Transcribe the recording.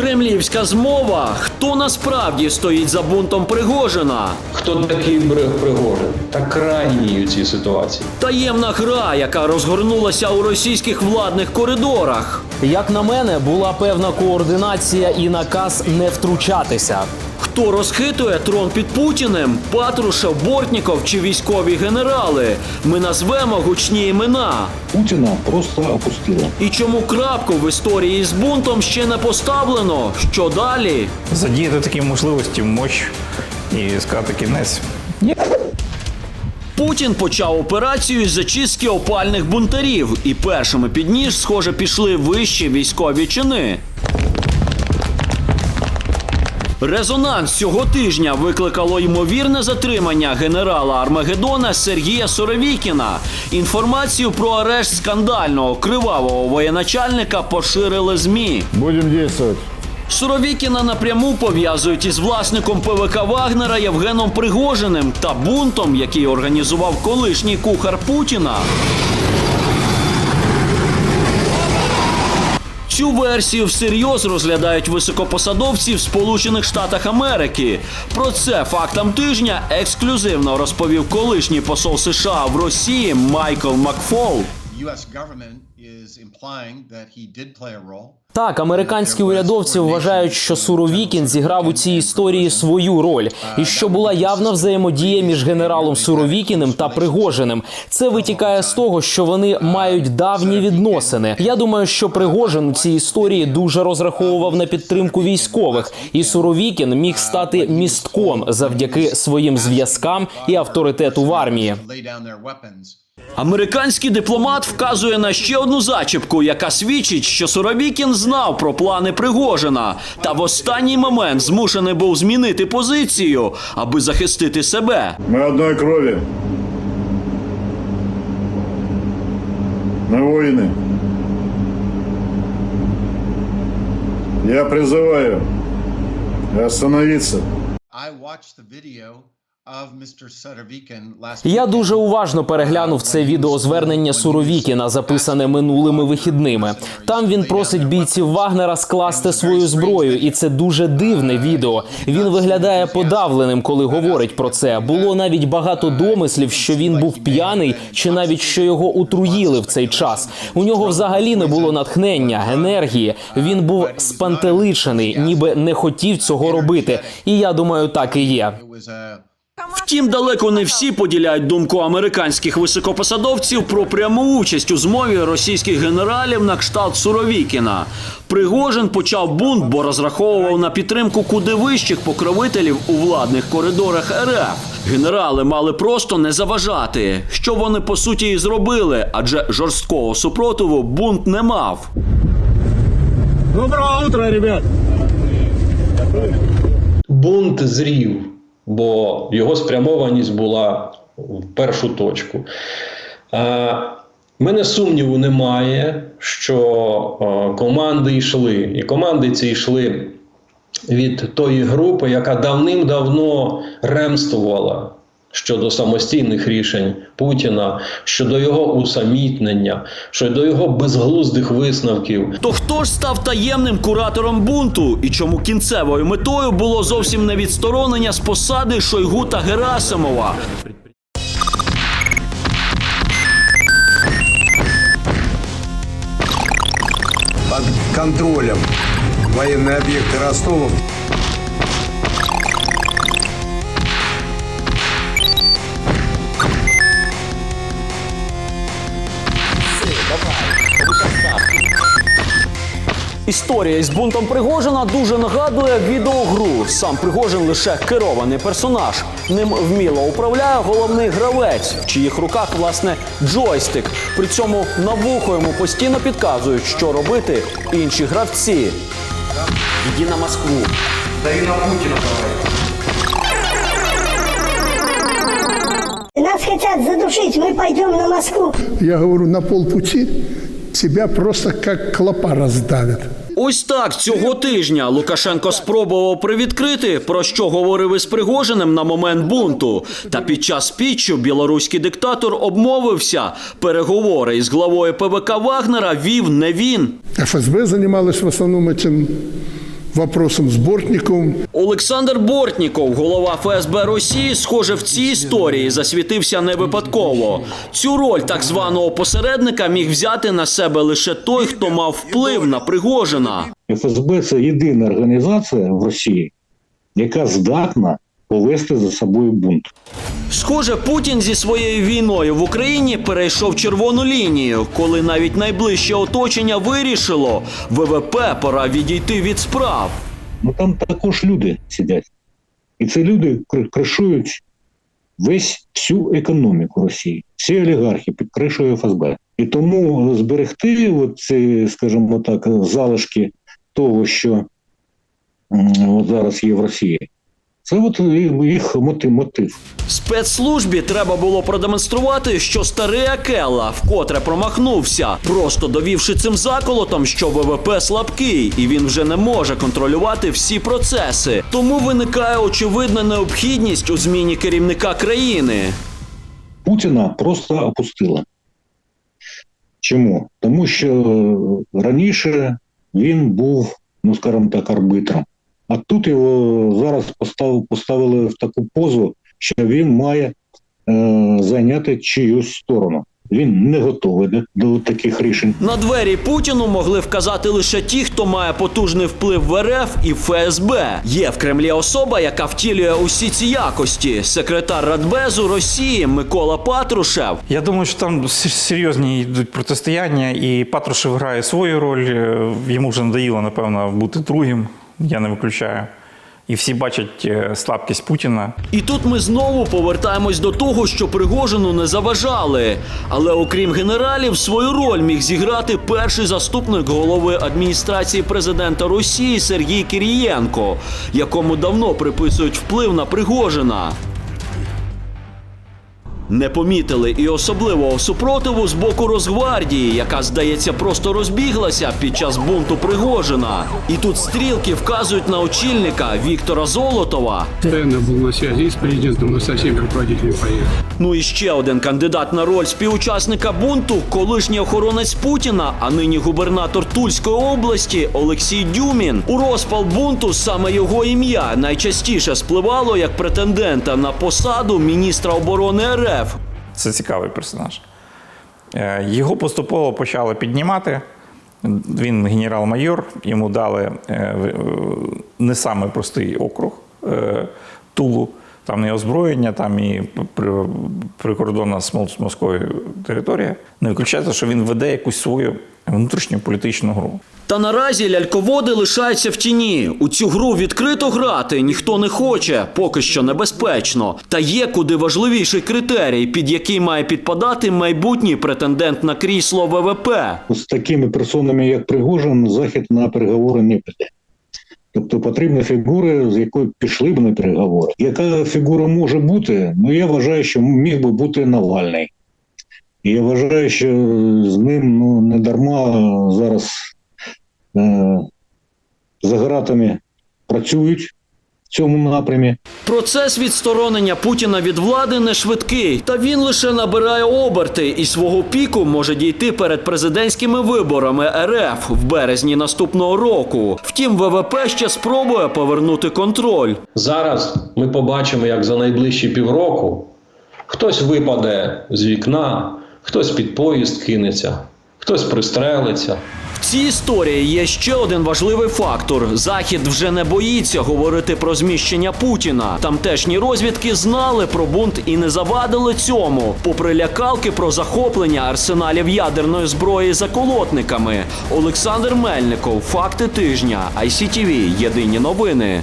Кремлівська змова. Хто насправді стоїть за бунтом Пригожина? Хто такий Пригожин? Та крайній у цій ситуації. Таємна гра, яка розгорнулася у російських владних коридорах. Як на мене, була певна координація і наказ не втручатися. Хто розхитує трон під Путіним? Патрушев, Бортніков чи військові генерали? Ми назвемо гучні імена. Путина просто опустила. І чому крапку в історії з бунтом ще не поставлено? Що далі? задіяти такі можливості, мощ і сказати кінець. Путін почав операцію з зачистки опальних бунтарів, і першими під ніж, схоже, пішли вищі військові чини. Резонанс цього тижня викликало ймовірне затримання генерала Армагеддона Сергія Соровікіна. Інформацію про арешт скандального кривавого воєначальника поширили ЗМІ. Будем действовать. Суровікіна напряму пов'язують із власником ПВК Вагнера Євгеном Пригожиним та бунтом, який організував колишній кухар Путіна. Цю версію всерйоз розглядають високопосадовці в Сполучених Штатах Америки. Про це фактам тижня ексклюзивно розповів колишній посол США в Росії Майкл Макфол. U.S. government is implying. Так, американські урядовці вважають, що Суровікін зіграв у цій історії свою роль, і що була явна взаємодія між генералом Суровікіним та Пригожиним. Це витікає з того, що вони мають давні відносини. Я думаю, що Пригожин у цій історії дуже розраховував на підтримку військових, і Суровікін міг стати містком завдяки своїм зв'язкам і авторитету в армії. Lay down their weapons. Американський дипломат вказує на ще одну зачіпку, яка свідчить, що Суровікін знав про плани Пригожина, та в останній момент змушений був змінити позицію, аби захистити себе. Мы одной крови. Мы воины. Я призываю остановиться. Я дуже уважно переглянув це відеозвернення Суровікіна, записане минулими вихідними. Там він просить бійців Вагнера скласти свою зброю, і це дуже дивне відео. Він виглядає подавленим, коли говорить про це. Було навіть багато домислів, що він був п'яний, чи навіть що його утруїли в цей час. У нього взагалі не було натхнення, енергії. Він був спантеличений, ніби не хотів цього робити. І я думаю, так і є. Втім, далеко не всі поділяють думку американських високопосадовців про пряму участь у змові російських генералів на кшталт Суровікіна. Пригожин почав бунт, бо розраховував на підтримку куди вищих покровителів у владних коридорах РФ. Генерали мали просто не заважати, що вони по суті і зробили, адже жорсткого супротиву бунт не мав. Доброго утра, ребят! Бунт зрів, бо його спрямованість була в першу точку. Мене сумніву немає, що команди йшли, і команди ці йшли від тої групи, яка давним-давно ремствувала щодо самостійних рішень Путіна, щодо його усамітнення, щодо його безглуздих висновків. То хто ж став таємним куратором бунту? І чому кінцевою метою було зовсім не відсторонення з посади Шойгу та Герасимова? под контролем военные объекты Ростова. Історія із бунтом Пригожина дуже нагадує відеогру. Сам Пригожин лише керований персонаж. Ним вміло управляє головний гравець, в чиїх руках власне джойстик. При цьому на вухо йому постійно підказують, що робити інші гравці. Іди на Москву. Дави на Путіна. Нас хотят задушить, мы пойдем на Москву. Я говорю, на полпути тебя просто как клопа раздавят. Ось так цього тижня Лукашенко спробував привідкрити, про що говорив із Пригожиним на момент бунту. Та під час спічу білоруський диктатор обмовився. Переговори із главою ПВК Вагнера вів не він. ФСБ занималась в основному этим. Вопросом с Бортниковым. Олександр Бортніков, голова ФСБ Росії, схоже, в цій історії засвітився не випадково. Цю роль так званого посередника міг взяти на себе лише той, хто мав вплив на Пригожина. ФСБ це єдина організація в Росії, яка здатна повести за собою бунт. Схоже, Путін зі своєю війною в Україні перейшов червону лінію, коли навіть найближче оточення вирішило ВВП пора відійти від справ. Ну там також люди сидять. І ці люди кришують весь всю економіку Росії, всі олігархи під кришою ФСБ. І тому зберегти от ці, скажімо так, залишки того, що от зараз є в Росії, це от їх мотив. Спецслужбі треба було продемонструвати, що старий Акела вкотре промахнувся, просто довівши цим заколотом, що ВВП слабкий, і він вже не може контролювати всі процеси. Тому виникає очевидна необхідність у зміні керівника країни. Путіна просто опустили. Чому? Тому що раніше він був, ну скажімо так, арбитром. А тут його зараз постав, поставили в таку позу, що він має е, зайняти чиюсь сторону. Він не готовий до, до таких рішень. На двері Путіну могли вказати лише ті, хто має потужний вплив в РФ і ФСБ. Є в Кремлі особа, яка втілює усі ці якості. Секретар Радбезу Росії Микола Патрушев. Я думаю, що там серйозні йдуть протистояння, і Патрушев грає свою роль. Е, Йому вже надоїло, напевно, бути другим. Я не виключаю. І всі бачать е, слабкість Путіна. І тут ми знову повертаємось до того, що Пригожину не заважали. Але окрім генералів, свою роль міг зіграти перший заступник голови адміністрації президента Росії Сергій Кирієнко, якому давно приписують вплив на Пригожина. Не помітили і особливого супротиву з боку Росгвардії, яка, здається, просто розбіглася під час бунту Пригожина. І тут стрілки вказують на очільника Віктора Золотова, был на и с президентом, и со всеми руководителями поездки. Ну і ще один кандидат на роль співучасника бунту, колишній охоронець Путіна, а нині губернатор Тульської області Олексій Дюмін. У розпал бунту саме його ім'я найчастіше спливало як претендента на посаду міністра оборони РФ. Це цікавий персонаж. Е, Його поступово почали піднімати. Він генерал-майор, йому дали е, е, не самий простий округ Тулу. Там і озброєння, там і при- прикордонна з Мос- Московою територія. Не виключається, що він веде якусь свою внутрішню політичну гру. Та наразі ляльководи лишаються в тіні. У цю гру відкрито грати ніхто не хоче, поки що небезпечно. Та є куди важливіший критерій, під який має підпадати майбутній претендент на крісло ВВП. З такими персонами, як Пригожин, Захід на переговори не піде. Тобто потрібна фігура, з якою пішли б на переговори. Яка фігура може бути? Ну я вважаю, що міг би бути Навальний. І я вважаю, що з ним ну, не дарма зараз е, за гратами працюють цьому напрямі. Процес відсторонення Путіна від влади не швидкий, та він лише набирає оберти і свого піку може дійти перед президентськими виборами РФ в березні наступного року. Втім, ВВП ще спробує повернути контроль. Зараз ми побачимо, як за найближчі півроку хтось випаде з вікна, хтось під поїзд кинеться, хтось пристрелиться. В цій історії є ще один важливий фактор: захід вже не боїться говорити про зміщення Путіна. Тамтешні розвідки знали про бунт і не завадили цьому, попри лякалки про захоплення арсеналів ядерної зброї заколотниками. Олександр Мельников, факти тижня, ICTV, Єдині новини.